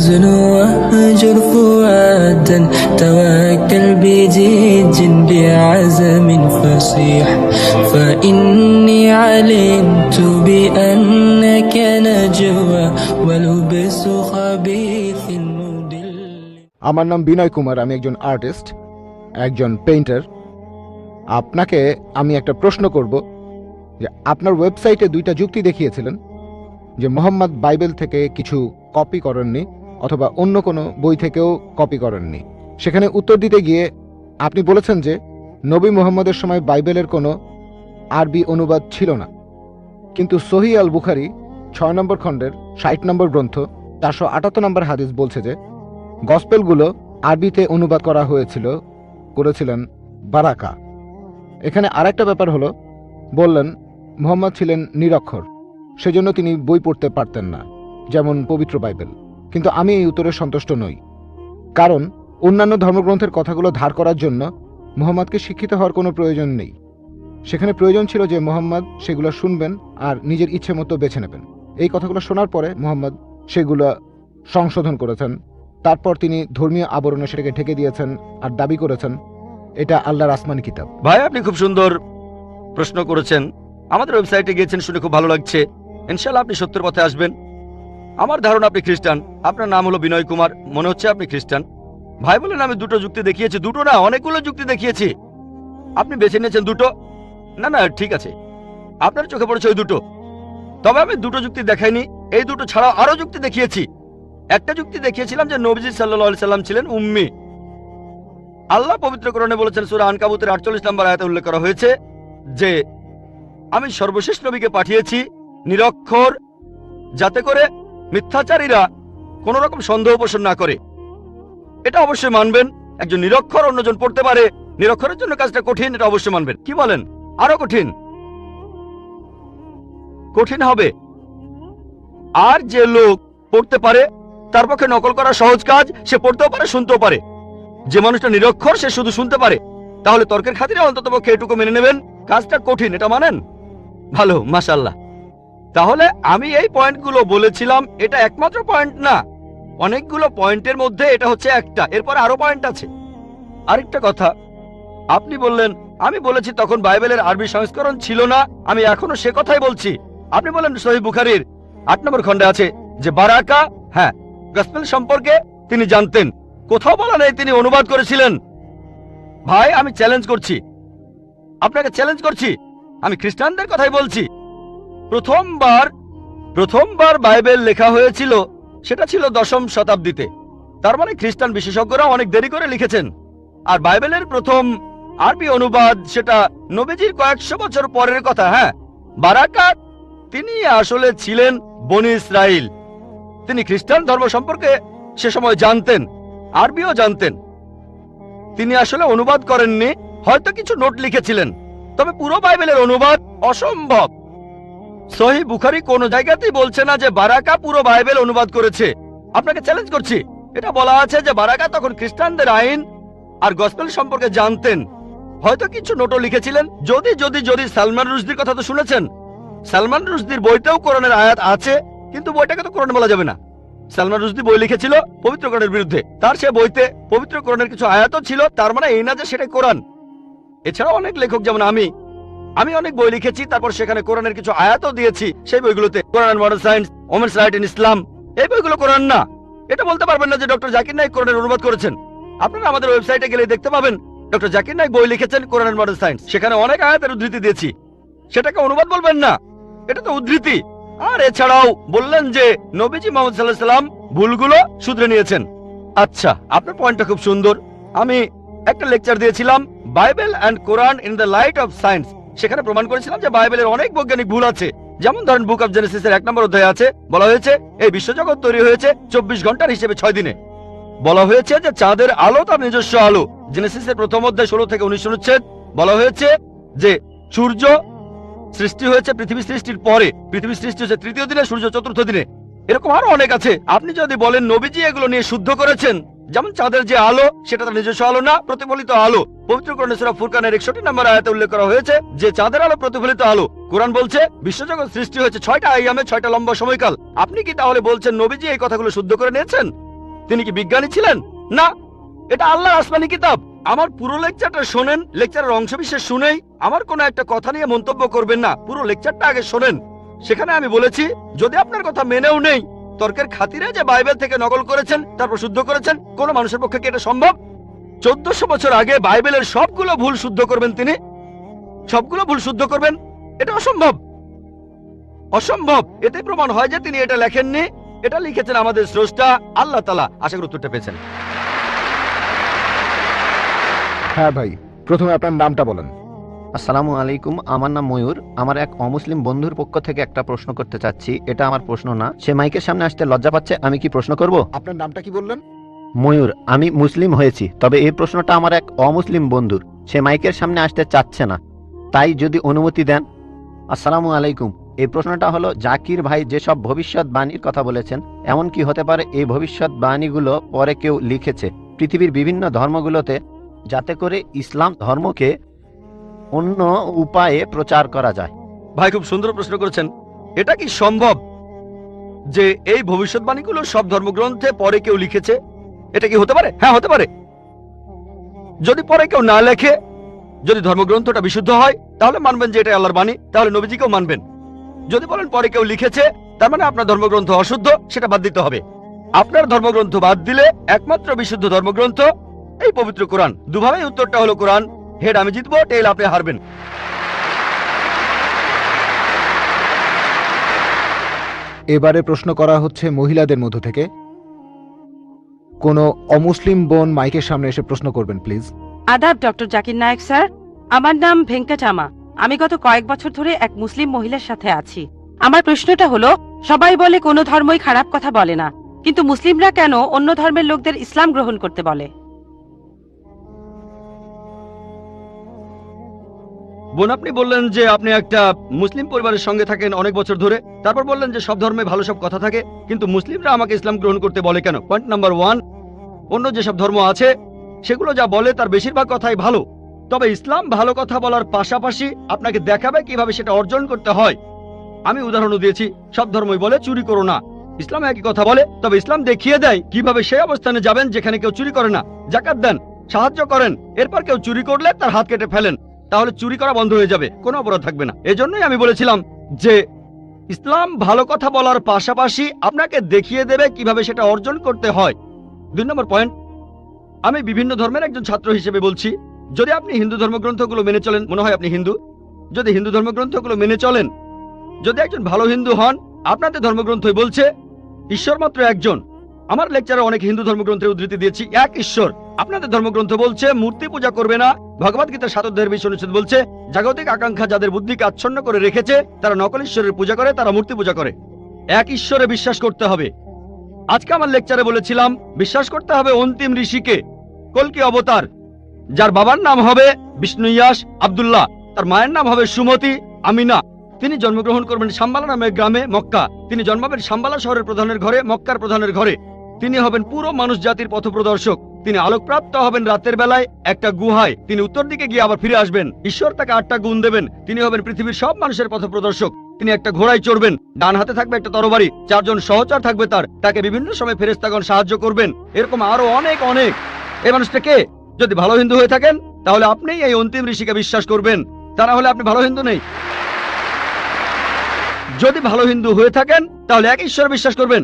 حزن واهجر فؤادا توكل بجد بعزم فصيح فإني علمت بأنك نجوى ولبس خبيث مدل আমার নাম বিনয় কুমার আমি একজন আর্টিস্ট একজন পেইন্টার আপনাকে আমি একটা প্রশ্ন করব যে আপনার ওয়েবসাইটে দুইটা যুক্তি দেখিয়েছিলেন যে মোহাম্মদ বাইবেল থেকে কিছু কপি করেননি অথবা অন্য কোনো বই থেকেও কপি করেননি। সেখানে উত্তর দিতে গিয়ে আপনি বলেছেন যে, নবী মোহাম্মদের সময় বাইবেলের কোনো আরবি অনুবাদ ছিল না। কিন্তু সহি আল বুখারি ছয় নম্বর খণ্ডের ষাট নম্বর গ্রন্থ চারশো আটাত্তর নম্বর হাদিস বলছে যে, গসপেলগুলো আরবিতে অনুবাদ করা হয়েছিল, করেছিলেন বারাকা। এখানে আরেকটা ব্যাপার হলো, বললেন মোহাম্মদ ছিলেন নিরক্ষর, সেজন্য তিনি বই পড়তে পারতেন না, যেমন পবিত্র বাইবেল। কিন্তু আমি এই উত্তরে সন্তুষ্ট নই। কারণ অন্যান্য ধর্মগ্রন্থের কথাগুলো ধার করার জন্য মোহাম্মদকে শিক্ষিত হওয়ার কোনো প্রয়োজন নেই। সেখানে প্রয়োজন ছিল যে মোহাম্মদ সেগুলো শুনবেন আর নিজের ইচ্ছে মতো বেছে নেবেন। এই কথাগুলো শোনার পরে মোহাম্মদ সেগুলো সংশোধন করেছেন। তারপর তিনি ধর্মীয় আবরণে সেটাকে ঢেকে দিয়েছেন আর দাবি করেছেন, এটা আল্লাহর আসমানি কিতাব। ভাই, আপনি খুব সুন্দর প্রশ্ন করেছেন। আমাদের ওয়েবসাইটে গিয়েছেন শুনে খুব ভালো লাগছে। ইনশাল্লাহ আপনি সত্যের পথে আসবেন। আমার ধারণা আপনি খ্রিস্টান। আপনার নাম হলো বিনয় কুমার। মনে হচ্ছে আপনি খ্রিস্টান। ভাই বলেন আমি দুটো যুক্তি দেখিয়েছি। দুটো না, অনেকগুলো যুক্তি দেখিয়েছি। আপনি বেছে নিয়েছেন দুটো? না না, ঠিক আছে। আপনার চোখে পড়েছে ওই দুটো। তবে আমি দুটো যুক্তি দেখাইনি। এই দুটো ছাড়াও আরও যুক্তি দেখিয়েছি। একটা যুক্তি দেখিয়েছিলাম যে নবজি সাল্লাহ সাল্লাম ছিলেন উম্মি। আল্লাহ পবিত্রকরণে বলেছেন, সুরা আনকাবুতের আটচল্লিশ নম্বর আয়াতে উল্লেখ করা হয়েছে যে, আমি সর্বশেষ নবীকে পাঠিয়েছি নিরক্ষর, যাতে করে মিথ্যাচারীরা কোন রকম সন্দেহ পোষণ না করে। এটা অবশ্যই মানবেন। একজন নিরক্ষর অন্যজন পড়তে পারে। নিরক্ষরের জন্য কাজটা কঠিন, এটা অবশ্যই মানবেন। কি বলেন? আরও কঠিন। কঠিন হবে। আর যে লোক পড়তে পারে, তার পক্ষে নকল করা সহজ কাজ, সে পড়তেও পারে, শুনতেও পারে। যে মানুষটা নিরক্ষর, সে শুধু শুনতে পারে। তাহলে তর্কের খাতিরে অন্তত পক্ষে এটুকু মেনে নেবেন, কাজটা কঠিন, এটা মানেন? ভালো মাসাল্লাহ তাহলে আমি এই পয়েন্টগুলো বলেছিলাম, এটা একমাত্র পয়েন্ট না। অনেকগুলো পয়েন্টের মধ্যে এটা হচ্ছে একটা, এরপর আরও পয়েন্ট আছে। আরেকটা কথা, আপনি বললেন, আমি বলেছি তখন বাইবেলের আরবি সংস্করণ ছিল না, আমি এখনও সে কথাই বলছি। আপনি বলেন সহি বুখারির আট নম্বর খণ্ডে আছে যে, বারাকা হ্যাঁ গসপেল সম্পর্কে তিনি জানতেন। কোথাও বলা নেই তিনি অনুবাদ করেছিলেন। ভাই, আমি চ্যালেঞ্জ করছি। আপনাকে চ্যালেঞ্জ করছি। আমি খ্রিস্টানদের কথাই বলছি। প্রথমবার প্রথমবার বাইবেল লেখা হয়েছিল, সেটা ছিল দশম শতাব্দীতে। তার মানে খ্রিস্টান বিশেষজ্ঞরা অনেক দেরি করে লিখেছেন। আর বাইবেলের প্রথম আরবি অনুবাদ সেটা নবীজির কয়েকশো বছর পরের কথা হ্যাঁ? বারাকাত, তিনি আসলে ছিলেন বনি ইসরাইল। তিনি খ্রিস্টান ধর্ম সম্পর্কে সে সময় জানতেন, আরবিও জানতেন। তিনি আসলে অনুবাদ করেননি, হয়তো কিছু নোট লিখেছিলেন। তবে পুরো বাইবেলের অনুবাদ অসম্ভব। সহি বুখারি কোন জায়গাতেই বলছে না যে বারাকা পুরো বাইবেল অনুবাদ করেছে। আপনাকে চ্যালেঞ্জ করছি। এটা বলা আছে যে বারাকা তখন খ্রিস্টানদের আইন আর গসপেল সম্পর্কে জানতেন। হয়তো কিছু নোটও লিখেছিলেন। যদি যদি যদি সালমান রুশদির কথা তো শুনেছেন। সালমান রুশদির বইতেও কোরআনের আয়াত আছে, কিন্তু বইটাকে তো কোরআন বলা যাবে না। সালমান রুশদি বই লিখেছিল পবিত্র কোরআনের বিরুদ্ধে। তার সে বইতে পবিত্র কোরআনের কিছু আয়াতও ছিল, তার মানে এই না যে সেটা কোরআন। এছাড়াও অনেক লেখক, যেমন আমি আমি অনেক বই লিখেছি, তারপর সেখানে কোরআনের কিছু আয়াতও দিয়েছি। সেই বইগুলোতে Quran modern science women's rights in Islam এই বইগুলো কোরআন না। এটা বলতে পারবেন না যে ডক্টর জাকির নাইক কোরআনের অনুবাদ করেছেন। আপনারা আমাদের ওয়েবসাইটে গেলে দেখতে পাবেন, ডক্টর জাকির নাইক বই লিখেছেন কোরআন মডার্ন সায়েন্স সেখানে অনেক আয়াতের উদ্ধৃতি দিয়েছি। সেটাকে অনুবাদ বলবেন না। এটা তো উদ্ধৃতি। আর এছাড়াও বললেন যে নবীজি মোহাম্মদ সাল্লাহ সাল্লাম ভুলগুলো শুধরে নিয়েছেন। আচ্ছা আপনার পয়েন্টটা খুব সুন্দর। আমি একটা লেকচার দিয়েছিলাম, Bible and Quran in the light of science. সেখানে প্রমাণ করেছিলাম যে বাইবেলের অনেক বৈজ্ঞানিক ভুল আছে। যেমন ধরেন বুক অফ জেনেসিসের এক নম্বর অধ্যায় আছে, বলা হয়েছে, এই বিশ্বজগৎ তৈরি হয়েছে চব্বিশ ঘণ্টার হিসেবে ছয় দিনে। বলা হয়েছে যে চাঁদের আলো তার নিজস্ব আলো। জেনেসিসের প্রথম অধ্যায় ষোলো থেকে উনিশ অনুচ্ছেদ বলা হয়েছে যে সূর্য সৃষ্টি হয়েছে পৃথিবী সৃষ্টির পরে। পৃথিবী সৃষ্টি হয়েছে তৃতীয় দিনে, সূর্য চতুর্থ দিনে। এরকম আরও অনেক আছে। আপনি যদি বলেন, নবীজি এগুলো নিয়ে শুদ্ধ করেছেন যেমন চাঁদের যে আলো, সেটা তার নিজস্ব আলো না, প্রতিফলিত আলো। পবিত্র কোরআনে সূরা ফুরকানের 61 নম্বর আয়াতে উল্লেখ করা হয়েছে যে চাঁদের আলো প্রতিফলিত আলো। কোরআন বলছে, বিশ্বজগৎ সৃষ্টি হয়েছে ছয়টা আইয়ামে, ছয়টা লম্বা সময়কাল। আপনি কি তাহলে বলছেন নবীজি এই কথাগুলো শুদ্ধ করে নিয়েছেন? তিনি কি বিজ্ঞানী ছিলেন? না। এটা আল্লাহর আসমানি কিতাব। আমার পুরো লেকচারটা শোনেন, লেকচারের অংশ বিশেষ শুনেই। আমার কোনো একটা কথা নিয়ে মন্তব্য করবেন না, পুরো লেকচারটা আগে শোনেন। সেখানে আমি বলেছি, যদি আপনার কথা মেনেও নেই তর্কের খাতিরে যে বাইবেল থেকে নকল করেছেন, তারপর শুদ্ধ করেছেন, কোন মানুষের পক্ষে কি এটা সম্ভব? চোদ্দশো বছর আগে বাইবেলের সবগুলো ভুল শুদ্ধ করবেন তিনি। সবগুলো ভুল শুদ্ধ করবেন, এটা অসম্ভব। অসম্ভব। এতে প্রমাণ হয় যে তিনি এটা লেখেননি, এটা লিখেছেন আমাদের স্রষ্টা আল্লাহ তালা আশা করি উত্তরটা পেয়েছেন। হ্যাঁ ভাই, প্রথমে আপনার নামটা বলেন। আসসালামু আলাইকুম আমার নাম ময়ূর। আমার এক অমুসলিম বন্ধুর পক্ষ থেকে একটা প্রশ্ন করতে চাচ্ছি। এটা আমার প্রশ্ন না। সে মাইকের সামনে আসতে লজ্জা পাচ্ছে আমি কি প্রশ্ন করব? আপনার নামটা কি বললেন? ময়ূর আমি মুসলিম হয়েছি তবে এই প্রশ্নটা আমার এক অমুসলিম বন্ধুর। সে মাইকের সামনে আসতে চাচ্ছে না। তাই যদি অনুমতি দেন। আসসালামু আলাইকুম। এই প্রশ্নটা হলো জাকির ভাই যেসব ভবিষ্যৎবাণীর কথা বলেছেন এমন কি হতে পারে এই ভবিষ্যৎবাণীগুলো পরে কেউ লিখেছে? পৃথিবীর বিভিন্ন ধর্মগুলোতে যাতে করে ইসলাম ধর্মকে অন্য উপায়ে প্রচার করা যায়। ভাই, খুব সুন্দর প্রশ্ন করেছেন। এটা কি সম্ভব যে এই ভবিষ্যৎবাণীগুলো সব ধর্মগ্রন্থে পরে কেউ লিখেছে? এটা কি হতে পারে? হ্যাঁ হতে পারে। যদি পরে কেউ না লেখে, যদি ধর্মগ্রন্থটা বিশুদ্ধ হয়, তাহলে মানবেন যে এটা আল্লাহর বাণী, তাহলে নবীজিকেও মানবেন। যদি বলেন পরে কেউ লিখেছে, তার মানে আপনার ধর্মগ্রন্থ অশুদ্ধ, সেটা বাদ দিতে হবে। আপনার ধর্মগ্রন্থ বাদ দিলে একমাত্র বিশুদ্ধ ধর্মগ্রন্থ, এই পবিত্র কোরআন। দুভাবেই উত্তরটা হলো কোরআন। হেড আমি জিতবো টেল আপনি হারবেন। এবারে প্রশ্ন করা হচ্ছে মহিলাদের মধ্য থেকে। কোনো অমুসলিম বোন মাইকের সামনে এসে প্রশ্ন করবেন প্লিজ। আদাব ডক্টর জাকির নায়েক স্যার। আমার নাম ভেঙ্কটামা। আমি গত কয়েক বছর ধরে এক মুসলিম মহিলার সাথে আছি। আমার প্রশ্নটা হলো সবাই বলে কোনো ধর্মই খারাপ কথা বলে না কিন্তু মুসলিমরা কেন অন্য ধর্মের লোকদের ইসলাম গ্রহণ করতে বলে? বোন, আপনি বললেন যে আপনি একটা মুসলিম পরিবারের সঙ্গে থাকেন অনেক বছর ধরে। তারপর বললেন যে সব ধর্মে ভালো সব কথা থাকে, কিন্তু মুসলিমরা আমাকে ইসলাম গ্রহণ করতে বলে কেন? পয়েন্ট নাম্বার ওয়ান অন্য যেসব ধর্ম আছে, সেগুলো যা বলে তার বেশিরভাগ কথাই ভালো। তবে ইসলাম ভালো কথা বলার পাশাপাশি আপনাকে দেখাবে কীভাবে সেটা অর্জন করতে হয়। আমি উদাহরণও দিয়েছি, সব ধর্মই বলে চুরি করো না। ইসলাম একই কথা বলে, তবে ইসলাম দেখিয়ে দেয় কীভাবে সেই অবস্থানে যাবেন যেখানে কেউ চুরি করে না। জাকাত দেন, সাহায্য করেন, এরপর কেউ চুরি করলে তার হাত কেটে ফেলেন। তাহলে চুরি করা বন্ধ হয়ে যাবে। কোনো অপরাধ থাকবে না। এজন্যই আমি বলেছিলাম যে, ইসলাম ভালো কথা বলার পাশাপাশি আপনাকে দেখিয়ে দেবে কীভাবে সেটা অর্জন করতে হয়। দুই নম্বর পয়েন্ট, আমি বিভিন্ন ধর্মের একজন ছাত্র হিসেবে বলছি, যদি আপনি হিন্দু ধর্মগ্রন্থগুলো মেনে চলেন, মনে হয় আপনি হিন্দু, যদি হিন্দু ধর্মগ্রন্থগুলো মেনে চলেন, যদি একজন ভালো হিন্দু হন আপনাদের ধর্মগ্রন্থই বলছে ঈশ্বর মাত্র একজন। আমার লেকচারে অনেক হিন্দু ধর্মগ্রন্থের উদ্ধৃতি দিয়েছি, এক ঈশ্বর। আপনাদের ধর্মগ্রন্থ বলছে, মূর্তি পূজা করবে না। ভগবত গীতার সাতদের বিষয় অনুচ্ছেদ বলছে, জাগতিক আকাঙ্ক্ষা যাদের বুদ্ধিকে আচ্ছন্ন করে রেখেছে, তারা নকল ঈশ্বরের পূজা করে, তারা মূর্তি পূজা করে। এক ঈশ্বরে বিশ্বাস করতে হবে। আজকে আমার লেকচারে বলেছিলাম, বিশ্বাস করতে হবে অন্তিম ঋষিকে। কলকি অবতার? যার বাবার নাম হবে বিষ্ণু ইয়াস আবদুল্লাহ, তার মায়ের নাম হবে সুমতি আমিনা। তিনি জন্মগ্রহণ করবেন সাম্বালা নামে গ্রামে, মক্কা। তিনি জন্মাবেন সাম্বালা শহরের প্রধানের ঘরে, মক্কার প্রধানের ঘরে। তিনি হবেন পুরো মানুষ জাতির পথপ্রদর্শক। তিনি আলোকপ্রাপ্ত হবেন রাতের বেলায় একটা গুহায়। তিনি উত্তর দিকে গিয়ে আবার ফিরে আসবেন। ঈশ্বর তাকে আটটা গুণ দেবেন। তিনি হবেন পৃথিবীর সব মানুষের পথপ্রদর্শক। তিনি একটা ঘোড়ায় চড়বেন। ডান হাতে থাকবে একটা তরবারি। চারজন সহচর থাকবে তার। তাকে বিভিন্ন সময় ফেরেস্তাগণ সাহায্য করবেন। এরকম আরও অনেক অনেক। এই মানুষটা কে? যদি ভালো হিন্দু হয়ে থাকেন, তাহলে আপনি এই অন্তিম ঋষিকে বিশ্বাস করবেন। তা না হলে আপনি ভালো হিন্দু নেই। যদি ভালো হিন্দু হয়ে থাকেন, তাহলে এক ঈশ্বর বিশ্বাস করবেন।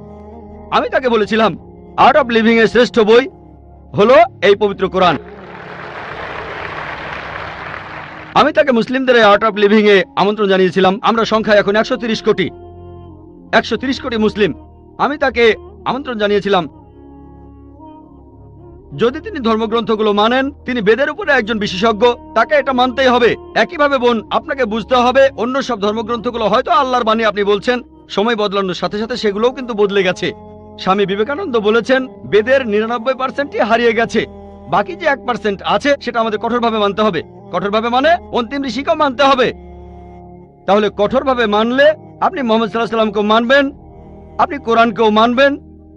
আমি তাকে বলেছিলাম আর্ট অব লিভিং এর শ্রেষ্ঠ বই হলো এই পবিত্র কোরআন। আমি তাকে মুসলিমদের আর্ট অব লিভিং এ আমন্ত্রণ জানিয়েছিলাম, আমরা সংখ্যা এখন একশো কোটি। একশো কোটি মুসলিম। আমি তাকে আমন্ত্রণ জানিয়েছিলাম, যদি তিনি ধর্মগ্রন্থগুলো মানেন, তিনি বেদের উপরে একজন বিশেষজ্ঞ, তাকে এটা মানতেই হবে। একইভাবে বোন, আপনাকে বুঝতে হবে, অন্য সব ধর্মগ্রন্থগুলো হয়তো আল্লাহর বাণী আপনি বলছেন, সময় বদলানোর সাথে সাথে সেগুলোও কিন্তু বদলে গেছে। স্বামী বিবেকানন্দ বলেছেন, বেদের নিরানব্বই পার্সেন্টই হারিয়ে গেছে। বাকি যে এক পার্সেন্ট আছে, সেটা আমাদের কঠোরভাবে মানতে হবে। কঠোরভাবে মানে অন্তিম ঋষিকেও মানতে হবে। তাহলে কঠোরভাবে মানলে আপনি মোহাম্মদ সাল্লাহ সাল্লামকেও মানবেন, আপনি কোরআনকেও মানবেন,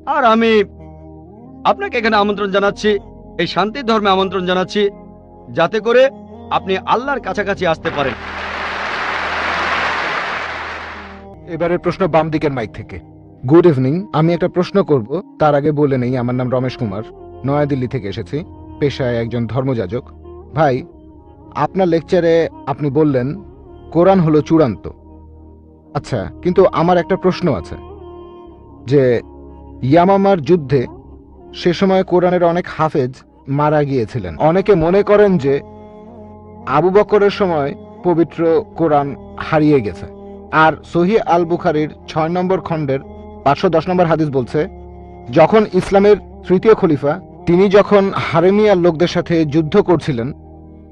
আর আমি আপনাকে এখানে আমন্ত্রণ জানাচ্ছি, এই শান্তির ধর্মে আমন্ত্রণ জানাচ্ছি, যাতে করে আপনি আল্লাহর কাছাকাছি আসতে পারেন। এবারের প্রশ্ন বাম দিকের মাইক থেকে। গুড ইভিনিং আমি একটা প্রশ্ন করব। তার আগে বলে নেই, আমার নাম রমেশ কুমার। নয়াদিল্লি থেকে এসেছি, পেশায় একজন ধর্মযাজক। ভাই, আপনার লেকচারে আপনি বললেন, কোরআন হলো চূড়ান্ত। আচ্ছা কিন্তু আমার একটা প্রশ্ন আছে, যে ইয়ামামার যুদ্ধে সে সময় কোরআনের অনেক হাফেজ মারা গিয়েছিলেন। অনেকে মনে করেন যে আবু বকরের সময় পবিত্র কোরআন হারিয়ে গেছে। আর সহি আল বুখারির ছয় নম্বর খণ্ডের পাঁচশো দশ নম্বর হাদিস বলছে, যখন ইসলামের তৃতীয় খলিফা, তিনি যখন হারেমিয়ার লোকদের সাথে যুদ্ধ করছিলেন,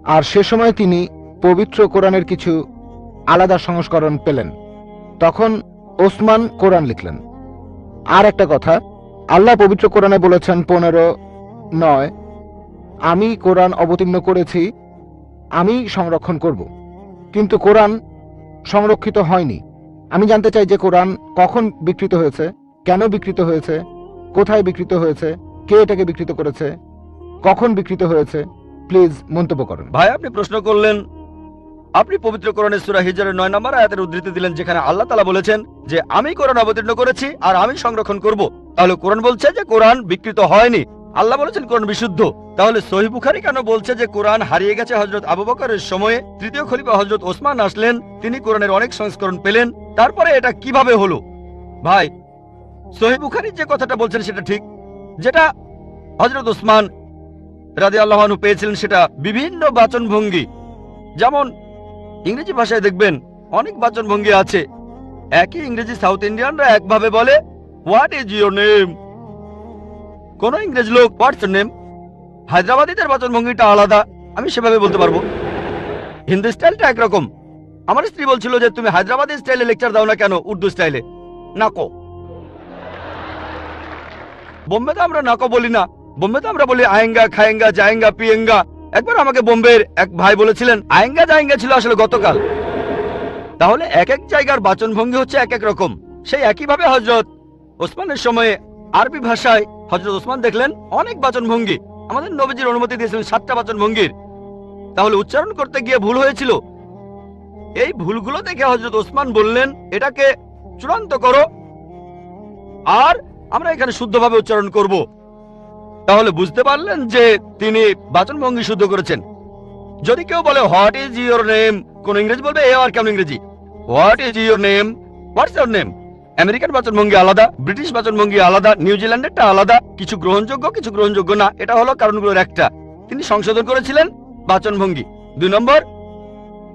আর সে সময় তিনি পবিত্র কোরআনের কিছু আলাদা সংস্করণ পেলেন, তখন ওসমান কোরআন লিখলেন। আর একটা কথা, আল্লাহ পবিত্র কোরআনে বলেছেন পনেরো নয়, আমি কোরআন অবতীর্ণ করেছি, আমি সংরক্ষণ করব। কিন্তু কোরআন সংরক্ষিত হয়নি। আমি জানতে চাই যে কোরআন কখন বিকৃত হয়েছে, কেন বিকৃত হয়েছে, কোথায় বিকৃত হয়েছে, কে এটাকে বিকৃত করেছে, কখন বিকৃত হয়েছে, প্লিজ মন্তব্য করুন। ভাই, আপনি প্রশ্ন করলেন, আপনি পবিত্র কোরআনের সুরা হিজরের নয় নম্বর আয়াতের উদ্ধৃতি দিলেন, যেখানে আল্লাহ তালা বলেছেন যে, আমি কোরআন অবতীর্ণ করেছি আর আমি সংরক্ষণ করব। তাহলে কোরআন বলছে যে, কোরআন বিকৃত হয়নি। আল্লাহ বলেছেন কোরআন বিশুদ্ধ। তাহলে সহি বুখারি কেন বলছে যে, কোরআন হারিয়ে গেছে হজরত আবু বকরের সময়ে? তৃতীয় খলিফা হজরত ওসমান আসলেন, তিনি কোরআনের অনেক সংস্করণ পেলেন। তারপরে এটা কীভাবে হলো? ভাই সহি বুখারি যে কথাটা বলছেন সেটা ঠিক। যেটা হজরত ওসমান রাজি আল্লাহানু পেয়েছিলেন সেটা বিভিন্ন বাচন ভঙ্গি যেমন ইংরেজি ভাষায় দেখবেন অনেক বাচন ভঙ্গি আছে। একই ইংরেজি সাউথ ইন্ডিয়ানরা একভাবে বলে হোয়াট ইজ ইউর নেম কোন ইংরেজ লোক হোয়াটস নেম হায়দ্রাবাদিদের বাচন ভঙ্গিটা আলাদা। আমি সেভাবে বলতে পারব। হিন্দি স্টাইলটা একরকম। আমার স্ত্রী বলছিল যে তুমি হায়দ্রাবাদি স্টাইলে লেকচার দাও না কেন, উর্দু স্টাইলে। নাকো বোম্বেতে আমরা নাকো বলি না। বোম্বেতে আমরা বলি আয়েঙ্গা, খায়েঙ্গা জায়েঙ্গা পিয়েঙ্গা। একবার আমাকে বোম্বের এক ভাই বলেছিলেন, আয়েঙ্গা জায়েঙ্গা ছিল আসলে গতকাল। তাহলে এক এক জায়গার বাচনভঙ্গি হচ্ছে এক এক রকম। সেই একইভাবে হজরত ওসমানের সময়ে আরবি ভাষায় হজরত ওসমান দেখলেন অনেক বাচনভঙ্গি। আমাদের নবীজির অনুমতি দিয়েছিলেন সাতটা বাচনভঙ্গির। তাহলে উচ্চারণ করতে গিয়ে ভুল হয়েছিল। এই ভুলগুলো দেখে হজরত ওসমান বললেন, এটাকে চূড়ান্ত করো। আর আমরা এখানে শুদ্ধভাবে উচ্চারণ করব। তাহলে বুঝতে পারলেন যে তিনি বাচনভঙ্গি শুদ্ধ করেছেন। যদি কেউ বলে হোয়াট ইজ ইউর নেম কোন ইংরেজি বলবে এ আর কেমন ইংরেজি? What is your name what's your name American বাচনভঙ্গি আলাদা, ব্রিটিশ বাচনভঙ্গি আলাদা নিউজিল্যান্ডেরটা আলাদা, কিছু গ্রহণযোগ্য কিছু গ্রহণযোগ্য না, এটা হলো কারণগুলোর একটা। তিনি সংশোধন করেছিলেন বাচনভঙ্গি দুই নম্বর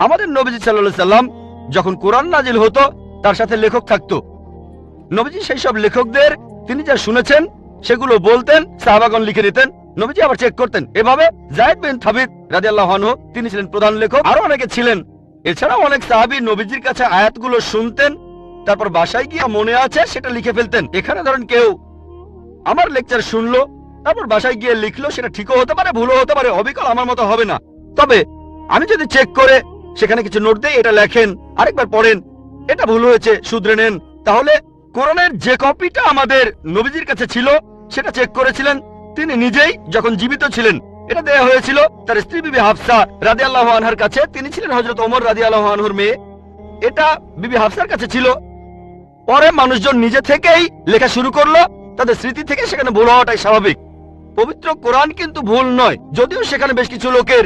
আমাদের নবীজি সাল্লাহ সাল্লাম যখন কোরআন নাজিল হতো, তার সাথে লেখক থাকতো। নবীজি সেই সব লেখকদের, তিনি যা শুনেছেন, সেগুলো বলতেন সাহাবাগন লিখে নিতেন, নবীজি আবার চেক করতেন। এভাবে জায়দ বিন থাবিত রাদিয়াল্লাহু আনহু, তিনি ছিলেন প্রধান লেখক, আরও অনেকে ছিলেন। এছাড়াও অনেক সাহাবী নবীজির কাছে আয়াতগুলো শুনতেন, তারপর বাসায় গিয়ে মনে আছে, সেটা লিখে ফেলতেন। এখানে ধরেন কেউ আমার লেকচার শুনলো, তারপর বাসায় গিয়ে লিখলো, সেটা ঠিকও হতে পারে, ভুলও হতে পারে, অবিকল আমার মতো হবে না। তবে আমি যদি চেক করে সেখানে কিছু নোট দেই এটা লেখেন, আরেকবার পড়েন। এটা ভুল হয়েছে, শুধরে নেন। তাহলে কোরআনের যে কপিটা আমাদের নবীজির কাছে ছিল, সেটা চেক করেছিলেন। তিনি নিজেই যখন জীবিত ছিলেন, এটা দেয়া হয়েছিল, তার স্ত্রী বিবি হাফসা রাদি আল্লাহ আনহার কাছে। তিনি ছিলেন হজরত ওমর রাদি আল্লাহ আনহুর মেয়ে। এটা বিবি হাফসার কাছে ছিল। পরে মানুষজন নিজে থেকেই লেখা শুরু করল, তাদের স্মৃতি থেকে সেখানে ভুল হওয়াটাই স্বাভাবিক। পবিত্র কোরআন কিন্তু ভুল নয়, যদিও সেখানে বেশ কিছু লোকের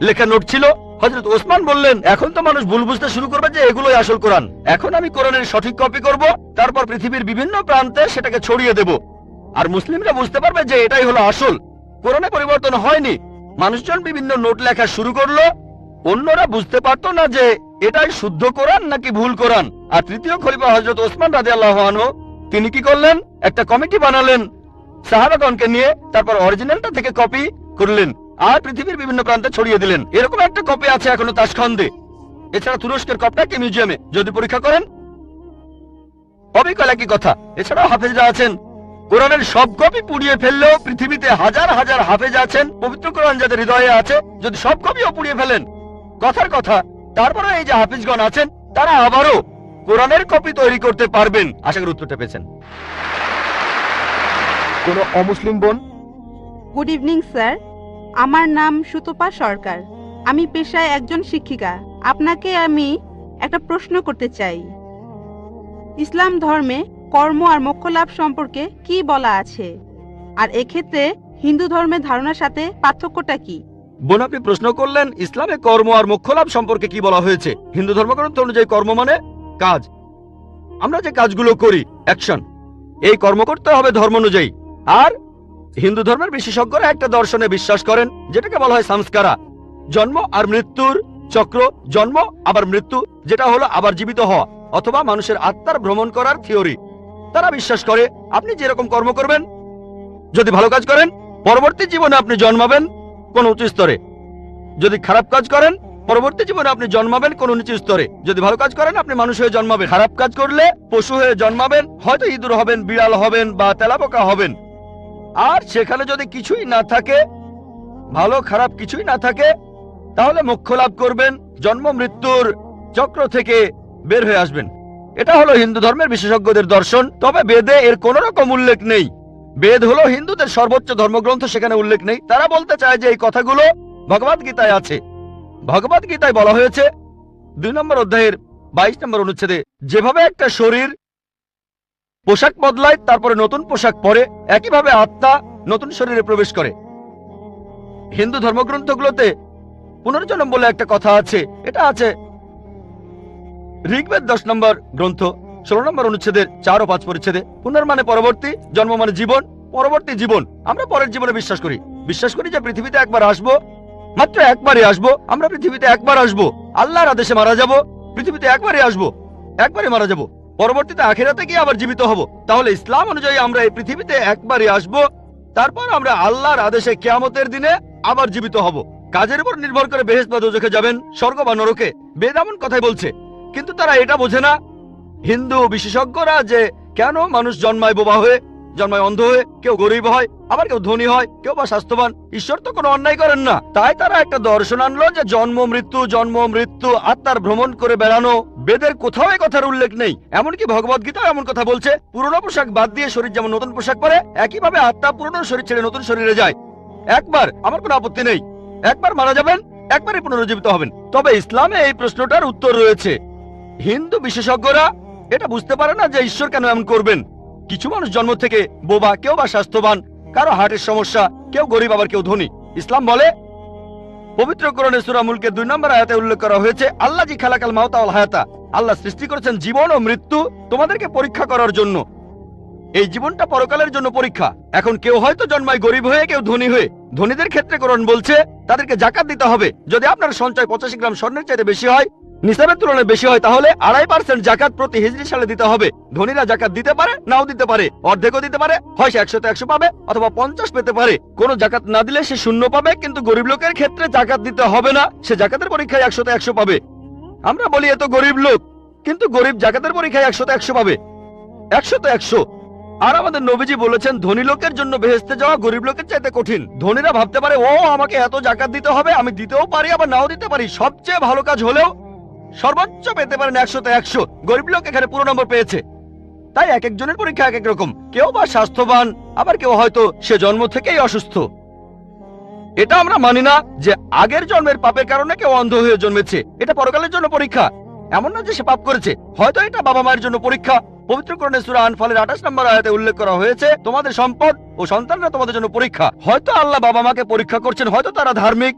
লেখা নোট ছিল। হজরত ওসমান বললেন, এখন তো মানুষ ভুল বুঝতে শুরু করবে যে এগুলোই আসল কোরআন। এখন আমি কোরআনের সঠিক কপি করব, তারপর পৃথিবীর বিভিন্ন প্রান্তে সেটাকে ছড়িয়ে দেব। আর মুসলিমরা বুঝতে পারবে যে এটাই হলো আসল। কোরআনে পরিবর্তন হয়নি। মানুষজন বিভিন্ন নোট লেখা শুরু করল। অন্যরা বুঝতে পারতো না যে এটাই শুদ্ধ কোরআন নাকি ভুল কোরআন। আর তৃতীয় খলিফা হজরত ওসমান রাজি আল্লাহ তিনি কি করলেন? একটা কমিটি বানালেন। সাহাবাগণকে নিয়ে তারপর অরিজিনালটা থেকে কপি করলেন। আর পৃথিবীর বিভিন্ন প্রান্তে ছড়িয়ে দিলেন। এরকম একটা কপি আছে এখনও তাসখন্দে। এছাড়া তুরস্কের কপটা কি মিউজিয়ামে? যদি পরীক্ষা করেন। অবিকল একই কথা। এছাড়াও হাফেজরা আছেন। কোরআনের সব কপি পুড়িয়ে ফেললেও পৃথিবীতে হাজার হাজার হাফেজ আছেন। পবিত্র কোরআন যাদের হৃদয়ে আছে যদি সব কপিও পুড়িয়ে ফেলেন। কথার কথা তারপরে এই যে হাফিজগণ আছেন তারা আবারও কোরআনের কপি তৈরি করতে পারবেন। আশা করি উত্তরটা পেয়েছেন। কোনো অমুসলিম বোন? গুড ইভিনিং স্যার আমার নাম সুতপা সরকার। আমি পেশায় একজন শিক্ষিকা। আপনাকে আমি একটা প্রশ্ন করতে চাই। ইসলাম ধর্মে কর্ম আর মোক্ষ লাভ সম্পর্কে কি বলা আছে? আর এক্ষেত্রে হিন্দু ধর্মের ধারণার সাথে পার্থক্যটা কি? বোন, আপনি প্রশ্ন করলেন, ইসলামে কর্ম আর মোক্ষ লাভ সম্পর্কে কি বলা হয়েছে? হিন্দু ধর্মগ্রন্থ অনুযায়ী কর্ম মানে কাজ। আমরা যে কাজগুলো করি, অ্যাকশন। এই কর্ম করতে হবে ধর্ম অনুযায়ী। আর হিন্দু ধর্মের বিশেষজ্ঞরা একটা দর্শনে বিশ্বাস করেন, যেটাকে বলা হয় সংস্কারা। জন্ম আর মৃত্যুর চক্র, জন্ম, আবার মৃত্যু, যেটা হলো আবার জীবিত হওয়া, অথবা মানুষের আত্মার ভ্রমণ করার থিওরি। তারা বিশ্বাস করে, আপনি যেরকম কর্ম করবেন, যদি ভালো কাজ করেন, পরবর্তী জীবনে আপনি জন্মাবেন কোন উঁচু স্তরে। যদি খারাপ কাজ করেন, পরবর্তী জীবনে আপনি জন্মাবেন কোন নিচু স্তরে। যদি ভালো কাজ করেন, আপনি মানুষ হয়ে জন্মাবেন। খারাপ কাজ করলে পশু হয়ে জন্মাবেন, হয়তো ইঁদুর হবেন, বিড়াল হবেন বা তেলাপোকা হবেন। আর সেখানে যদি কিছুই না থাকে, ভালো খারাপ কিছুই না থাকে, তাহলে মোক্ষ লাভ করবেন, জন্ম মৃত্যুর চক্র থেকে বের হয়ে আসবেন। এটা হলো হিন্দু ধর্মের বিশেষজ্ঞদের দর্শন, তবে বেদে এর কোন রকম উল্লেখ নেই। বেদ হলো হিন্দুদের সর্বোচ্চ ধর্মগ্রন্থ, সেখানে উল্লেখ নেই। তারা বলতে চায় যে এই কথাগুলো ভগবত গীতায় আছে। ভগবত গীতায় বলা হয়েছে, দুই নম্বর অধ্যায়ের বাইশ নম্বর অনুচ্ছেদে, যেভাবে একটা শরীর পোশাক বদলায়, তারপরে নতুন পোশাক পরে, একইভাবে আত্মা নতুন শরীরে প্রবেশ করে। হিন্দু ধর্মগ্রন্থগুলোতে পুনর্জন্ম বলে একটা কথা আছে, এটা আছে ঋগ্বেদ দশ নম্বর গ্রন্থ, ষোলো নম্বর অনুচ্ছেদের চার ও পাঁচ পরিচ্ছেদে, পুনর্মানে পরবর্তী জন্ম মানে জীবন, পরবর্তী জীবন। আমরা পরের জীবনে বিশ্বাস করি। বিশ্বাস করি যে পৃথিবীতে একবার আসব, মাত্র একবারই আসব, আমরা পৃথিবীতে একবার আসব। আল্লাহর আদেশে মারা যাব, পৃথিবীতে একবারই আসব, একবারই মারা যাব। পরবর্তীতে আখেরাতে গিয়ে আবার জীবিত হব। তাহলে ইসলাম অনুযায়ী আমরা এই পৃথিবীতে একবারই আসব, তারপর আমরা আল্লাহর আদেশে কেয়ামতের দিনে আবার জীবিত হব। কাজের উপর নির্ভর করে বেহেস বা দোজখে যাবেন, স্বর্গ বা নরকে। বেদ এমন কথাই বলছে, কিন্তু তারা এটা বোঝে না। হিন্দু বিশেষজ্ঞরা যে কেন মানুষ জন্মায় বোবা হয়ে জন্মায় অন্ধ হয়ে কেউ গরিব হয়, আবার কেউ ধনী হয়, কেউ বা স্বাস্থ্যবান। ঈশ্বর তো কোনো অন্যায় করেন না। তাই তারা একটা দর্শন আনলো যে জন্ম, মৃত্যু জন্ম, মৃত্যু, আত্মার ভ্রমণ করে বেড়ানো। বেদের কোথাও এই কথার উল্লেখ নেই। এমনকি ভগবত গীতা এমন কথা বলছে, পুরনো পোশাক বাদ দিয়ে শরীর যেমন নতুন পোশাক পরে, একইভাবে আত্মা পুরনো শরীর ছেড়ে নতুন শরীরে যায়। একবার আমার কোনো আপত্তি নেই। একবার মারা যাবেন, একবারই পুনরুজ্জীবিত হবেন। তবে ইসলামে এই প্রশ্নটার উত্তর রয়েছে। হিন্দু বিশেষজ্ঞরা এটা বুঝতে পারে না যে ঈশ্বর কেন এমন করবেন। কিছু মানুষ জন্ম থেকে বোবা, কেউ বা স্বাস্থ্যবান, কারও হার্টের সমস্যা, কেউ গরিব, আবার কেউ ধনী। ইসলাম বলে, পবিত্র কোরআনে সূরা মুলকে দুই নম্বর আয়াতে উল্লেখ করা হয়েছে, আল্লাহ জি খালাকাল মাউতা ওয়াল হায়াতা। আল্লাহ সৃষ্টি করেছেন জীবন ও মৃত্যু তোমাদেরকে পরীক্ষা করার জন্য। এই জীবনটা পরকালের জন্য পরীক্ষা। এখন কেউ হয়তো জন্মায় গরিব হয়ে, কেউ ধনী হয়ে। ধনীদের ক্ষেত্রে করণ বলছে, তাদেরকে জাকাত দিতে হবে। যদি আপনার সঞ্চয় পঁচাশি গ্রাম স্বর্ণের চাইতে বেশি হয় নিসাবের তুলনায় বেশি হয় তাহলে আড়াই পার্সেন্ট জাকাত প্রতি হিজড়ি সালে দিতে হবে। ধনীরা জাকাত দিতে পারে, নাও দিতে পারে। অর্ধেকও দিতে পারে হয় সে একশো একশো পাবে অথবা পঞ্চাশ পেতে পারে। কোন জাকাত না দিলে সে শূন্য পাবে, কিন্তু গরিব লোকের ক্ষেত্রে জাকাত দিতে হবে না। সে জাকাতের পরীক্ষায় একশোতে একশো পাবে। আমরা বলি এত গরিব লোক, কিন্তু গরিব জাকাতের পরীক্ষায় একশোতে একশো পাবে। একশোতে একশো। আর আমাদের নবীজি বলেছেন, ধনী লোকের জন্য বেহেস্তে যাওয়া গরিব লোকের চাইতে কঠিন। ধনীরা ভাবতে পারে, ও, আমাকে এত জাকাত দিতে হবে, আমি দিতেও পারি, আবার নাও দিতে পারি। সবচেয়ে ভালো কাজ হলেও সর্বোচ্চ পেতে পারেন একশোতে একশো। গরিব লোক এখানে পুরো নম্বর পেয়েছে। তাই এক একজনের পরীক্ষা এক এক রকম। কেউ বা স্বাস্থ্যবান, আবার কেউ হয়তো সে জন্ম থেকেই অসুস্থ। এটা আমরা মানি না যে আগের জন্মের পাপের কারণে কেউ অন্ধ হয়ে জন্মেছে। এটা পরকালের জন্য পরীক্ষা। এমন না যে সে পাপ করেছে। হয়তো এটা বাবা মায়ের জন্য পরীক্ষা। পবিত্র করণে সুরা আনফালের আঠাশ নম্বর আয়াতে উল্লেখ করা হয়েছে, তোমাদের সম্পদ ও সন্তানরা তোমাদের জন্য পরীক্ষা। হয়তো আল্লাহ বাবা মাকে পরীক্ষা করছেন, হয়তো তারা ধার্মিক।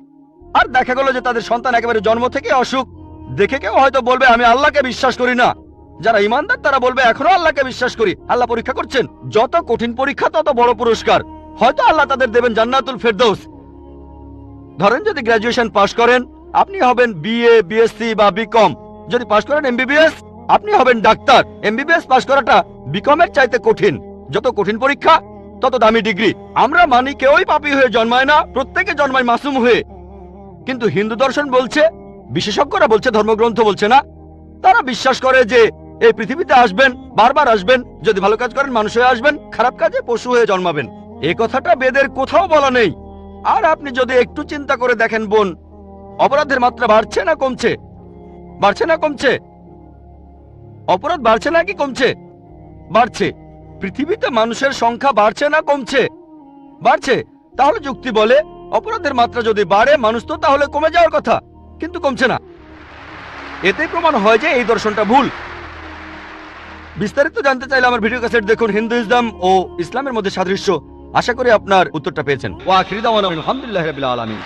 আর দেখা গেল যে তাদের সন্তান একেবারে জন্ম থেকে অসুখ। দেখে কেউ হয়তো বলবে, আমি আল্লাহকে বিশ্বাস করি না। যারা ইমানদার, তারা বলবে, এখনও আল্লাহকে বিশ্বাস করি। আল্লাহ পরীক্ষা করছেন, যত কঠিন পরীক্ষা, তত বড় পুরস্কার। হয়তো আল্লাহ তাদের দেবেন জান্নাতুল ফেরদৌস। ধরেন যদি গ্রাজুয়েশন পাশ করেন, আপনি হবেন বিএ বিএসসি বা বিকম যদি পাশ করেন এমবিবিএস আপনি হবেন ডাক্তার। এমবিবিএস পাশ করাটা বিকম এর চাইতে কঠিন। যত কঠিন পরীক্ষা, তত দামি ডিগ্রি। আমরা মানি কেউই পাপী হয়ে জন্মায় না, প্রত্যেকে জন্মায় মাসুম হয়ে। কিন্তু হিন্দু দর্শন বলছে বিশেষজ্ঞরা বলছে, ধর্মগ্রন্থ বলছে না। তারা বিশ্বাস করে যে এই পৃথিবীতে আসবেন, বারবার আসবেন, যদি ভালো কাজ করেন, মানুষ হয়ে আসবেন, খারাপ কাজে পশু হয়ে জন্মাবেন। এ কথাটা বেদের কোথাও বলা নেই। আর আপনি যদি একটু চিন্তা করে দেখেন, বোন, অপরাধের মাত্রা বাড়ছে না কমছে? বাড়ছে না কমছে? অপরাধ বাড়ছে নাকি কমছে? বাড়ছে। পৃথিবীতে মানুষের সংখ্যা বাড়ছে না কমছে? বাড়ছে। তাহলে যুক্তি বলে, অপরাধের মাত্রা যদি বাড়ে, মানুষ তো তাহলে কমে যাওয়ার কথা। কিন্তু কমছে না। এতে প্রমাণ হয় যে এই দর্শনটা ভুল। বিস্তারিত জানতে চাইলে আমার ভিডিও ক্যাসেট দেখুন হিন্দু ইসলাম ও ইসলামের মধ্যে সাদৃশ্য। আশা করি আপনার উত্তরটা পেয়েছেন। ও আখিরি আলহামদুলিল্লাহ আলমী